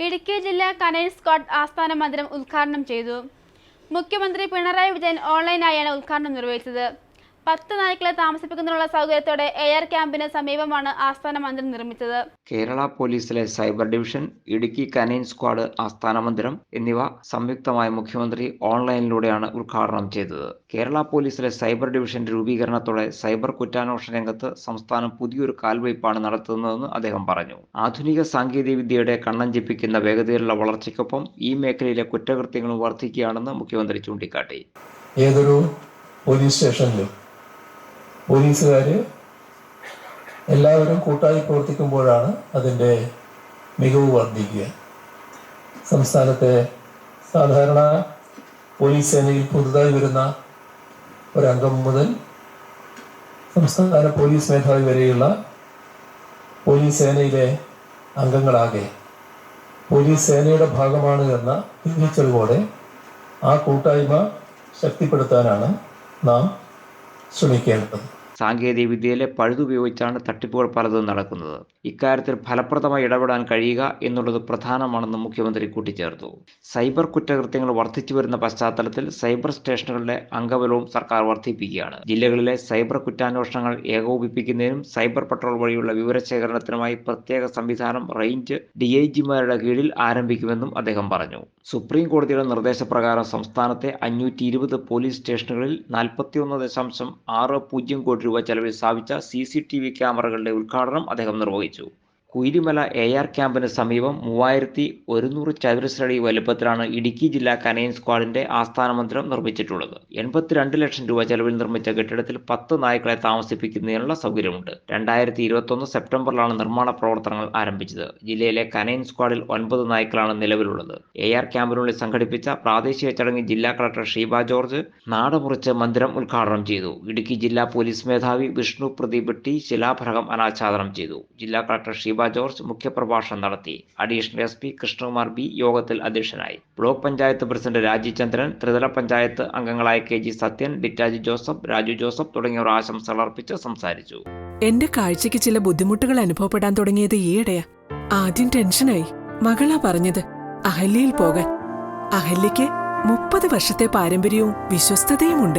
ഇടുക്കി ജില്ലാ canine squad ആസ്ഥാന മന്ദിരം ഉദ്ഘാടനം ചെയ്തു. മുഖ്യമന്ത്രി പിണറായി വിജയൻ ഓൺലൈനായാണ് ഉദ്ഘാടനം നിർവഹിച്ചത്. പത്ത് നായ്ക്കളെ താമസിപ്പിക്കുന്നതിനുള്ള സൗകര്യത്തോടെ എയർ ക്യാമ്പിന് സമീപമാണ് ആസ്ഥാന മന്ദിരം നിർമ്മിച്ചത്. കേരള പോലീസിലെ cyber division Idukki canine squad ആസ്ഥാന മന്ദിരം എന്നിവ സംയുക്തമായി മുഖ്യമന്ത്രി ഓൺലൈനിലൂടെയാണ് ഉദ്ഘാടനം ചെയ്തത്. കേരള പോലീസിലെ സൈബർ ഡിവിഷന്റെ രൂപീകരണത്തോടെ സൈബർ കുറ്റാന്വേഷണ രംഗത്ത് സംസ്ഥാനം പുതിയൊരു കാൽവയ്പാണ് നടത്തുന്നതെന്ന് അദ്ദേഹം പറഞ്ഞു. ആധുനിക സാങ്കേതിക സാങ്കേതികവിദ്യയുടെ കണ്ണഞ്ചിപ്പിക്കുന്ന വേഗതയിലുള്ള വളർച്ചയ്ക്കൊപ്പം ഈ മേഖലയിലെ കുറ്റകൃത്യങ്ങളും വർദ്ധിക്കുകയാണെന്ന് മുഖ്യമന്ത്രി ചൂണ്ടിക്കാട്ടി. ഏതൊരു പോലീസ് സ്റ്റേഷനിലും പോലീസുകാർ എല്ലാവരും കൂട്ടായി പ്രവർത്തിക്കുമ്പോഴാണ് അതിന്റെ മികവ് വർദ്ധിക്കുക. സംസ്ഥാനത്തെ സാധാരണ പോലീസ് സേനയിൽ പുതുതായി വരുന്ന ഒരംഗം മുതൽ സംസ്ഥാന പോലീസ് മേധാവി വരെയുള്ള പോലീസ് സേനയിലെ അംഗങ്ങളാകെ പോലീസ് സേനയുടെ ഭാഗമാണ് എന്ന തിരിച്ചറിവോടെ ആ കൂട്ടായ്മ ശക്തിപ്പെടുത്താനാണ് നാം ശ്രമിക്കേണ്ടത് സാങ്കേതിക വിദ്യയിലെ പഴുതുപയോഗിച്ചാണ് തട്ടിപ്പുകൾ പലതും നടക്കുന്നത്. ഇക്കാര്യത്തിൽ ഫലപ്രദമായി ഇടപെടാൻ കഴിയുക എന്നുള്ളത് പ്രധാനമാണെന്ന് മുഖ്യമന്ത്രി കൂട്ടിച്ചേർത്തു. സൈബർ കുറ്റകൃത്യങ്ങൾ വർദ്ധിച്ചു വരുന്ന പശ്ചാത്തലത്തിൽ സൈബർ സ്റ്റേഷനുകളുടെ അംഗബലവും സർക്കാർ വർദ്ധിപ്പിക്കുകയാണ്. ജില്ലകളിലെ സൈബർ കുറ്റാന്വേഷണങ്ങൾ ഏകോപിപ്പിക്കുന്നതിനും സൈബർ പട്രോൾ വഴിയുള്ള വിവരശേഖരണത്തിനുമായി പ്രത്യേക സംവിധാനം റേഞ്ച് ഡി ഐ ജിമാരുടെ കീഴിൽ ആരംഭിക്കുമെന്നും അദ്ദേഹം പറഞ്ഞു. സുപ്രീം കോടതിയുടെ നിർദ്ദേശപ്രകാരം സംസ്ഥാനത്തെ അഞ്ഞൂറ്റി പോലീസ് സ്റ്റേഷനുകളിൽ നാൽപ്പത്തിയൊന്ന് ദശാംശം ആറ് പൂജ്യം കോടി രൂപ ചെലവിൽ സ്ഥാപിച്ച സി സി ടി വി ക്യാമറകളുടെ ഉദ്ഘാടനം അദ്ദേഹം നിർവഹിച്ചു കുയിലിമല എ ആർ ക്യാമ്പിന് സമീപം മൂവായിരത്തി ഒരുന്നൂറ് ചതുരശ്രടി വലുപ്പത്തിലാണ് ഇടുക്കി ജില്ലാ കനയൻ സ്ക്വാഡിന്റെ ആസ്ഥാന മന്ദിരം നിർമ്മിച്ചിട്ടുള്ളത്. എൺപത്തിരണ്ട് ലക്ഷം രൂപ ചെലവിൽ നിർമ്മിച്ച കെട്ടിടത്തിൽ പത്ത് നായ്ക്കളെ താമസിപ്പിക്കുന്നതിനുള്ള സൗകര്യമുണ്ട്. രണ്ടായിരത്തി ഇരുപത്തൊന്ന് സെപ്റ്റംബറിലാണ് നിർമ്മാണ പ്രവർത്തനങ്ങൾ ആരംഭിച്ചത്. ജില്ലയിലെ കനയൻ സ്ക്വാഡിൽ ഒൻപത് നായ്ക്കളാണ് നിലവിലുള്ളത്. എ ആർ ക്യാമ്പിനുള്ളിൽ സംഘടിപ്പിച്ച പ്രാദേശിക ചടങ്ങിൽ ജില്ലാ കളക്ടർ ഷീബ ജോർജ് നാടമുറിച്ച് മന്ദിരം ഉദ്ഘാടനം ചെയ്തു. ഇടുക്കി ജില്ലാ പോലീസ് മേധാവി വിഷ്ണു പ്രദീപ് ടി ശിലാഫലകം അനാച്ഛാദനം ചെയ്തു. ജില്ലാ കളക്ടർ ഷീബ ജോർജ് മുഖ്യപ്രഭാഷണം നടത്തി. Additional S P Krishnakumar B യോഗത്തിൽ അധ്യക്ഷനായി. ബ്ലോക്ക് പഞ്ചായത്ത് പ്രസിഡന്റ് രാജീവ് ചന്ദ്രൻ ത്രിതല പഞ്ചായത്ത് അംഗങ്ങളായ കെ ജി സത്യൻ ഡിറ്റാജി ജോസഫ് രാജു ജോസഫ് തുടങ്ങിയവർ ആശംസകൾ അർപ്പിച്ച് സംസാരിച്ചു. എന്റെ കാഴ്ചയ്ക്ക് ചില ബുദ്ധിമുട്ടുകൾ അനുഭവപ്പെടാൻ തുടങ്ങിയത് ഈയിടെയാ. ആദ്യം ടെൻഷനായി. മകളാ പറഞ്ഞത് അഹല്യയിൽ പോകാൻ. അഹല്യയ്ക്ക് മുപ്പത് വർഷത്തെ പാരമ്പര്യവും വിശ്വസ്തതയുമുണ്ട്.